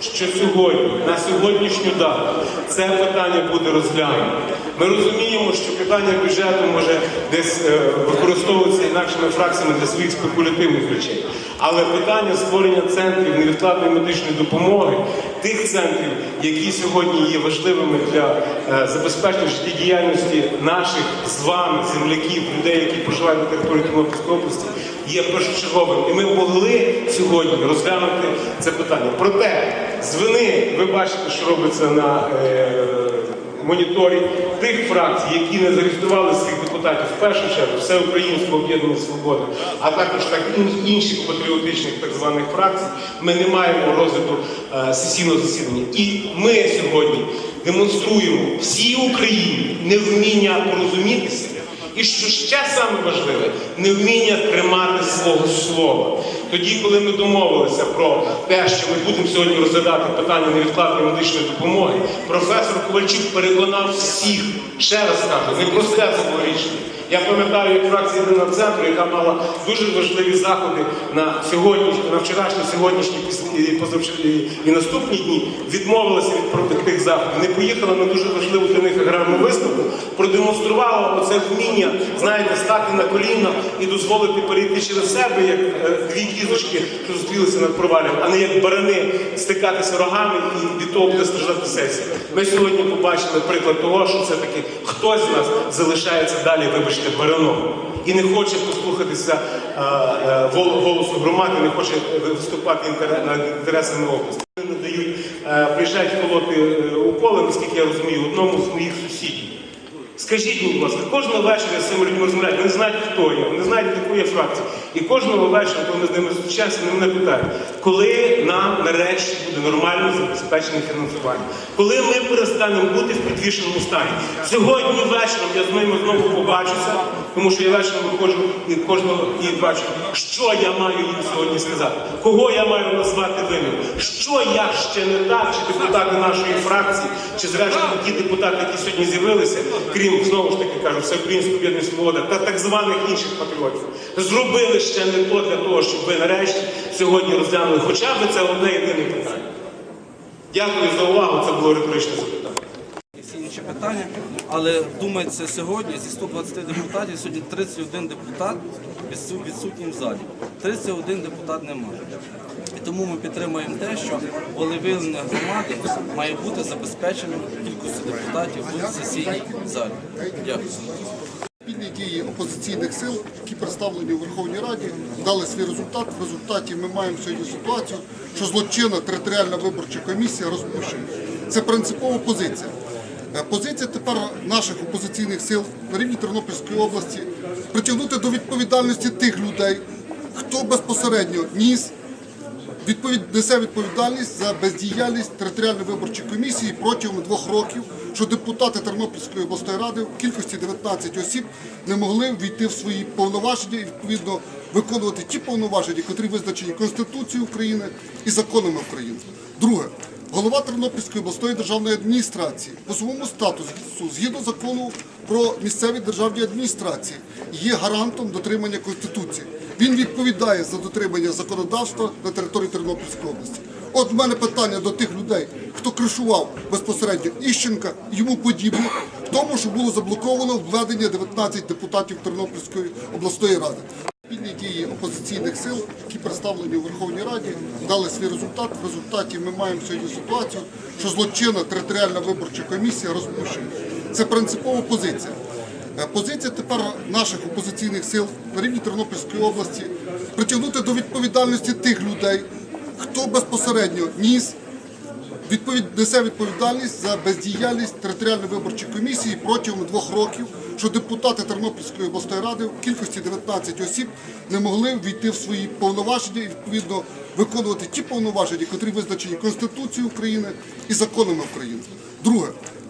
що сьогодні, на сьогоднішню дату, це питання буде розглянуто. Ми розуміємо, що питання бюджету може десь е, використовуватися інакшими фракціями для своїх спекулятивних речей. Але питання створення центрів невідкладної медичної допомоги, тих центрів, які сьогодні є важливими для е, забезпечення життєдіяльності наших з вами земляків, людей, які проживають на території Тернопільської області, є першочерговим. І ми могли сьогодні розглянути це питання. Проте з вини ви бачите, що робиться на е, моніторі тих фракцій, які не зареєстрували своїх депутатів в першу чергу, Всеукраїнське об'єднання свобода, а також так інших патріотичних так званих фракцій, ми не маємо розгляду е, сесійного засідання. І ми сьогодні демонструємо всій Україні невміння порозумітися. І що ще саме важливе, невміння тримати свого слова. Тоді, коли ми домовилися про те, що ми будемо сьогодні розглядати питання невідкладної медичної допомоги, професор Ковальчук переконав всіх, ще раз кажу, не просте це було рішення. Я пам'ятаю, як фракція єдиного центру, яка мала дуже важливі заходи на сьогодні, на вчорашні, сьогоднішні піс- і наступні дні, відмовилася від тих заходів, не поїхала на дуже важливу для них аграрну виставку, продемонструвала оце вміння, знаєте, стати на коліна і дозволити перейти через себе, як е, дві кізочки, що зустрілися над провалем, а не як барани стикатися рогами і від того буде страждати сесія. Ми сьогодні побачили приклад того, що все-таки хтось з нас залишається далі, вибачте, бараном. І не хоче послухатися е, е, гол- голосу громади, не хоче виступати інтере- над інтересами області. Вони надають, е, приїжджають колоти е, уколи, наскільки я розумію, одному з моїх сусідів. Скажіть, будь ласка, кожного вечора з цими людьми розмовляю, вони знають, хто я, вони знають, яку я фракцію. І кожного вечора, коли ми з ними зустрічаємося, вони мене питають, коли нам нарешті буде нормально забезпечене фінансування, коли ми перестанемо бути в підвішеному стані. Сьогодні вечором я з ними знову побачуся, тому що я вечором виходжу і кожного і бачу, що я маю їм сьогодні сказати, кого я маю назвати винним, що я ще не так, чи депутати нашої фракції, чи зрештою ті депутати, які сьогодні з'явилися, крім знову ж таки кажу, всеукраїнського об'єднання свобода та так званих інших патріотів, зробили ще не то для того, щоб ви нарешті сьогодні розглянули хоча б це одне єдине питання. Дякую за увагу. Це було риторичне запитання. і всі інші питання. Але думається, сьогодні зі 120 депутатів, сьогодні 31 депутат відсутній в залі. 31 депутат немає. І тому ми підтримуємо те, що волевиявлення громади має бути забезпеченим кількістю депутатів в сесійній залі. Дякую. Спільні дії опозиційних сил, які представлені у Верховній Раді, дали свій результат. В результаті ми маємо сьогодні ситуацію, що злочинна територіальна виборча комісія розпущена. Це принципова позиція. Е, Позиція тепер наших опозиційних сил на рівні Тернопільської області притягнути до відповідальності тих людей, хто безпосередньо ніс відповідь несе відповідальність за бездіяльність територіальної виборчої комісії протягом двох років, що депутати Тернопільської обласної ради в кількості 19 осіб не могли війти в свої повноваження і відповідно виконувати ті повноваження, котрі визначені Конституцією України і законами України. Друге. Голова Тернопільської обласної державної адміністрації по своєму статусу згідно закону про місцеві державні адміністрації є гарантом дотримання Конституції. Він відповідає за дотримання законодавства на території Тернопільської області. От в мене питання до тих людей, хто кришував безпосередньо Іщенка, йому подібних, в тому, що було заблоковано введення 19 депутатів Тернопільської обласної ради. Спільні дії опозиційних сил, які представлені у Верховній Раді, дали свій результат. В результаті ми маємо сьогодні ситуацію, що злочинна територіальна виборча комісія розпущена. Це принципова позиція. Е, Позиція тепер наших опозиційних сил на рівні Тернопільської області притягнути до відповідальності тих людей, хто безпосередньо ніс відповідь несе відповідальність за бездіяльність територіальної виборчої комісії протягом двох років, що депутати Тернопільської обласної ради в кількості 19 осіб не могли війти в свої повноваження і відповідно виконувати ті повноваження, котрі визначені Конституцією України і законами України. Друге.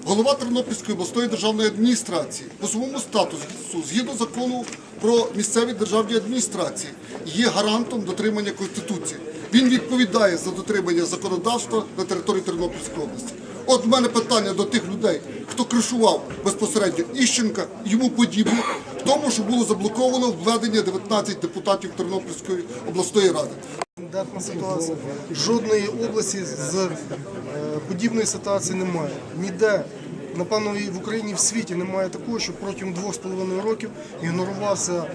Голова Тернопільської обласної державної адміністрації по своєму статусу згідно закону про місцеві державні адміністрації є гарантом дотримання Конституції. Він відповідає за дотримання законодавства на території Тернопільської області. От в мене питання до тих людей, хто кришував безпосередньо Іщенка, йому подібних, в тому, що було заблоковано введення 19 депутатів Тернопільської обласної ради. ситуація. Жодної області з е, подібної ситуації немає. Ніде, напевно, і в Україні і в світі немає такого, що протягом двох з половиною років ігнорувався е,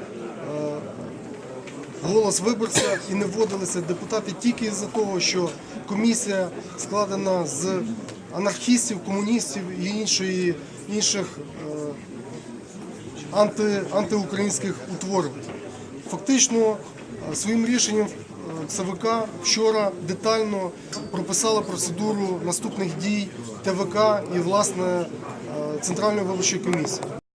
голос виборця і не вводилися депутати тільки із-за того, що комісія складена з анархістів, комуністів і іншої, інших е, анти, антиукраїнських утворень. Фактично е, своїм рішенням ЦВК вчора детально прописала процедуру наступних дій ТВК і власне е, Центральної виборчої комісії.